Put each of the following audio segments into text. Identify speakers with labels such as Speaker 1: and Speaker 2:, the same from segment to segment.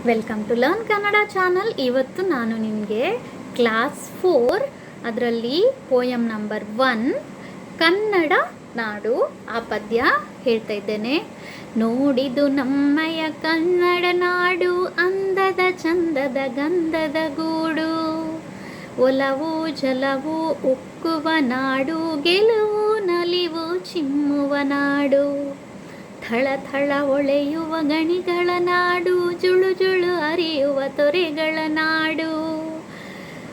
Speaker 1: Welcome to learn Kannada channel ಇವತ್ತು ನಾನು ನಿಮಗೆ ಕ್ಲಾಸ್ ಫೋರ್ ಅದರಲ್ಲಿ ಪೋಯಮ್ ನಂಬರ್ ಒನ್ ಕನ್ನಡ ನಾಡು ಆ ಪದ್ಯ ಹೇಳ್ತಾ ಇದ್ದೇನೆ ನೋಡಿದು ನಮ್ಮಯ ಕನ್ನಡ ನಾಡು ಅಂದದ ಚಂದದ ಗಂಧದ ಗೂಡು ಒಲವು ಜಲವು ಉಕ್ಕುವ ನಾಡು ಗೆಲುವು ನಲಿವು ಚಿಮ್ಮುವ ನಾಡು ಥಳ ಥಳ ಒಳೆಯುವ ಗಣಿಗಳ ನಾಡು ಜುಳು ಜುಳು ಅರಿಯುವ ತೊರೆಗಳ ನಾಡು,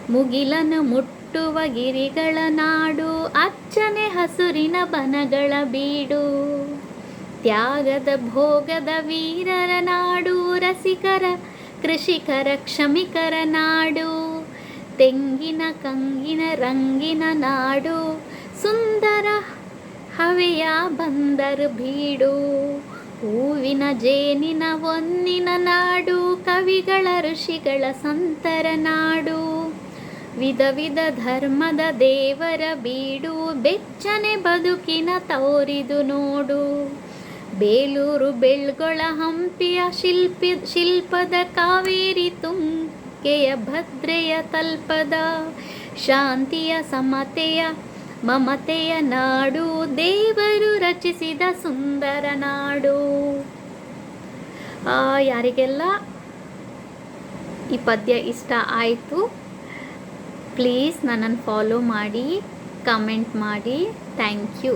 Speaker 1: ಮುಗಿಲನ್ನು ಮುಟ್ಟುವ ಗಿರಿಗಳ ನಾಡು, ಅಚ್ಚನೆ ಹಸುರಿನ ಬನಗಳ ಬೀಡು, ತ್ಯಾಗದ ಭೋಗದ ವೀರರ ನಾಡು, ರಸಿಕರ, ಕೃಷಿಕರ, ಕ್ಷಮಿಕರ ನಾಡು, ತೆಂಗಿನ ಕಂಗಿನ ರಂಗಿನ ನಾಡು, ಸುಂದರ ಹವೆಯ ಬಂದರು ಬೀಡು, ಹೂವಿನ ಜೇನಿನ ಒನ್ನಿನ ನಾಡು ಕವಿಗಳ ಋಷಿಗಳ ಸಂತರ ನಾಡು. ವಿಧ ವಿಧ ಧರ್ಮದ ದೇವರ ಬೀಡು ಬೆಚ್ಚನೆ ಬದುಕಿನ ತೋರಿದು ನೋಡು. ಬೇಲೂರು ಬೆಳ್ಗೊಳ ಹಂಪಿಯ ಶಿಲ್ಪಿ ಶಿಲ್ಪದ ಕಾವೇರಿ ತುಂಕೆಯ ಭದ್ರೆಯ ತಲ್ಪದ ಶಾಂತಿಯ ಸಮತೆಯ ಮಮತೆಯ ನಾಡು. ದೇವರು ರಚಿಸಿದ ಸುಂದರ ನಾಡು. ಯಾರಿಗೆಲ್ಲ ಈ ಪದ್ಯ ಇಷ್ಟ ಆಯಿತು. ಪ್ಲೀಸ್ ನನ್ನನ್ನು ಫಾಲೋ ಮಾಡಿ ಕಮೆಂಟ್ ಮಾಡಿ. Thank you